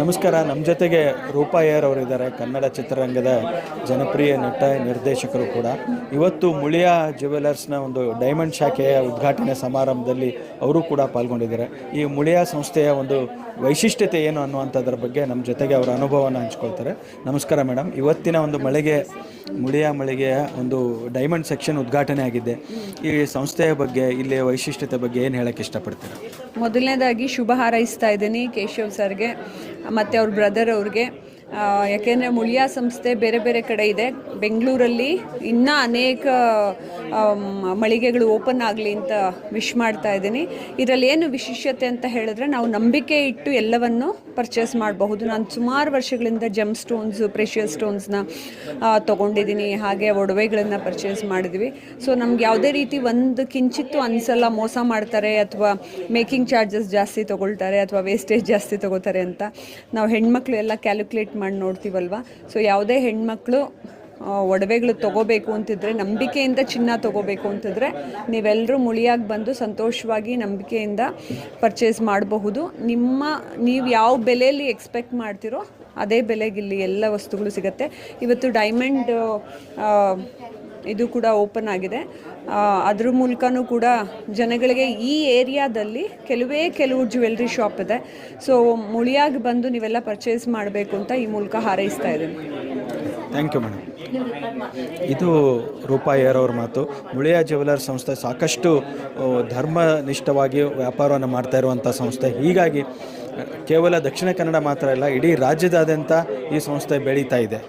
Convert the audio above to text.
ನಮಸ್ಕಾರ. ನಮ್ಮ ಜೊತೆಗೆ ರೂಪಾಯರ್ ಅವರು ಇದ್ದಾರೆ ಕನ್ನಡ ಚಿತ್ರರಂಗದ ಜನಪ್ರಿಯ ನಟ, ನಿರ್ದೇಶಕರು ಕೂಡ. ಇವತ್ತು ಮುಳಿಯ ಜ್ಯುವೆಲರ್ಸ್ನ ಒಂದು ಡೈಮಂಡ್ ಶಾಖೆಯ ಉದ್ಘಾಟನೆ ಸಮಾರಂಭದಲ್ಲಿ ಅವರು ಕೂಡ ಪಾಲ್ಗೊಂಡಿದ್ದಾರೆ. ಈ ಮುಳಿಯ ಸಂಸ್ಥೆಯ ಒಂದು ವೈಶಿಷ್ಟ್ಯತೆ ಏನು ಅನ್ನುವಂಥದ್ರ ಬಗ್ಗೆ ನಮ್ಮ ಜೊತೆಗೆ ಅವರ ಅನುಭವವನ್ನು ಹಂಚ್ಕೊಳ್ತಾರೆ. ನಮಸ್ಕಾರ ಮೇಡಮ್. ಇವತ್ತಿನ ಒಂದು ಮಳಿಗೆ, ಮುಳಿಯ ಮಳಿಗೆಯ ಒಂದು ಡೈಮಂಡ್ ಸೆಕ್ಷನ್ ಉದ್ಘಾಟನೆ ಆಗಿದೆ ಈ ಸಂಸ್ಥೆಯ ಬಗ್ಗೆ, ಇಲ್ಲಿಯ ವೈಶಿಷ್ಟ್ಯತೆ ಬಗ್ಗೆ ಏನು ಹೇಳಕ್ಕೆ ಇಷ್ಟಪಡ್ತೀರಾ? ಮೊದಲನೇದಾಗಿ ಶುಭ ಹಾರೈಸ್ತಾ ಇದ್ದೀನಿ ಕೇಶವ್ ಸರ್ಗೆ, ಮತ್ತು ಅವ್ರ ಬ್ರದರ್ ಅವ್ರಿಗೆ. ಯಾಕೆಂದರೆ ಮುಳಿಯಾ ಸಂಸ್ಥೆ ಬೇರೆ ಬೇರೆ ಕಡೆ ಇದೆ. ಬೆಂಗಳೂರಲ್ಲಿ ಇನ್ನೂ ಅನೇಕ ಮಳಿಗೆಗಳು ಓಪನ್ ಆಗಲಿ ಅಂತ ವಿಶ್ ಮಾಡ್ತಾ ಇದ್ದೀನಿ. ಇದರಲ್ಲಿ ಏನು ವಿಶೇಷತೆ ಅಂತ ಹೇಳಿದ್ರೆ ನಾವು ನಂಬಿಕೆ ಇಟ್ಟು ಎಲ್ಲವನ್ನು ಪರ್ಚೇಸ್ ಮಾಡಬಹುದು. ನಾನು ಸುಮಾರು ವರ್ಷಗಳಿಂದ ಜಮ್ ಸ್ಟೋನ್ಸ್ ಪ್ರೆಷಿಯಸ್ ಸ್ಟೋನ್ಸ್ನ ತೊಗೊಂಡಿದ್ದೀನಿ. ಹಾಗೆ ಒಡವೆಗಳನ್ನು ಪರ್ಚೇಸ್ ಮಾಡಿದ್ವಿ. ಸೊ, ನಮ್ಗೆ ಯಾವುದೇ ರೀತಿ ಒಂದು ಕಿಂಚಿತ್ತು ಅನ್ಸಲ್ಲ, ಮೋಸ ಮಾಡ್ತಾರೆ ಅಥವಾ ಮೇಕಿಂಗ್ ಚಾರ್ಜಸ್ ಜಾಸ್ತಿ ತೊಗೊಳ್ತಾರೆ ಅಥವಾ ವೇಸ್ಟೇಜ್ ಜಾಸ್ತಿ ತೊಗೋತಾರೆ ಅಂತ. ನಾವು ಹೆಣ್ಮಕ್ಳು ಎಲ್ಲ ಕ್ಯಾಲ್ಕುಲೇಟ್ ಮಾಡಿ ನೋಡ್ತೀವಲ್ವ? ಸೊ ಯಾವುದೇ ಹೆಣ್ಮಕ್ಳು ಒಡವೆಗಳು ತೊಗೋಬೇಕು ಅಂತಿದ್ರೆ, ನಂಬಿಕೆಯಿಂದ ಚಿನ್ನ ತೊಗೋಬೇಕು ಅಂತಿದ್ರೆ ನೀವೆಲ್ಲರೂ ಮುಳಿಯಾಗಿ ಬಂದು ಸಂತೋಷವಾಗಿ ನಂಬಿಕೆಯಿಂದ ಪರ್ಚೇಸ್ ಮಾಡಬಹುದು. ನಿಮ್ಮ, ನೀವು ಯಾವ ಬೆಲೆಯಲ್ಲಿ ಎಕ್ಸ್ಪೆಕ್ಟ್ ಮಾಡ್ತಿರೋ, ಅದೇ ಬೆಲೆಗೆ ಇಲ್ಲಿ ಎಲ್ಲ ವಸ್ತುಗಳು ಸಿಗುತ್ತೆ. ಇವತ್ತು ಡೈಮಂಡ್ ಇದು ಕೂಡ ಓಪನ್ ಆಗಿದೆ. ಅದ್ರ ಮೂಲಕನೂ ಕೂಡ ಜನಗಳಿಗೆ ಈ ಏರಿಯಾದಲ್ಲಿ ಕೆಲವೇ ಕೆಲವು ಜ್ಯುವೆಲ್ರಿ ಶಾಪ್ ಇದೆ. ಸೊ ಮುಳಿಯಾಗಿ ಬಂದು ನೀವೆಲ್ಲ ಪರ್ಚೇಸ್ ಮಾಡಬೇಕು ಅಂತ ಈ ಮೂಲಕ ಹಾರೈಸ್ತಾ ಇದ್ದೀನಿ. ಥ್ಯಾಂಕ್ ಯು ಮೇಡಮ್ ಇದು ರೂಪಾಯರ್ ಮಾತು. ಮುಳಿಯಾ ಜ್ಯುವೆಲರ್ ಸಂಸ್ಥೆ ಸಾಕಷ್ಟು ಧರ್ಮನಿಷ್ಠವಾಗಿ ವ್ಯಾಪಾರವನ್ನು ಮಾಡ್ತಾ ಇರುವಂಥ ಸಂಸ್ಥೆ. ಹೀಗಾಗಿ, ಕೇವಲ ದಕ್ಷಿಣ ಕನ್ನಡ ಮಾತ್ರ ಅಲ್ಲ, ಇಡೀ ರಾಜ್ಯದಾದ್ಯಂತ ಈ ಸಂಸ್ಥೆ ಬೆಳೀತಾ ಇದೆ.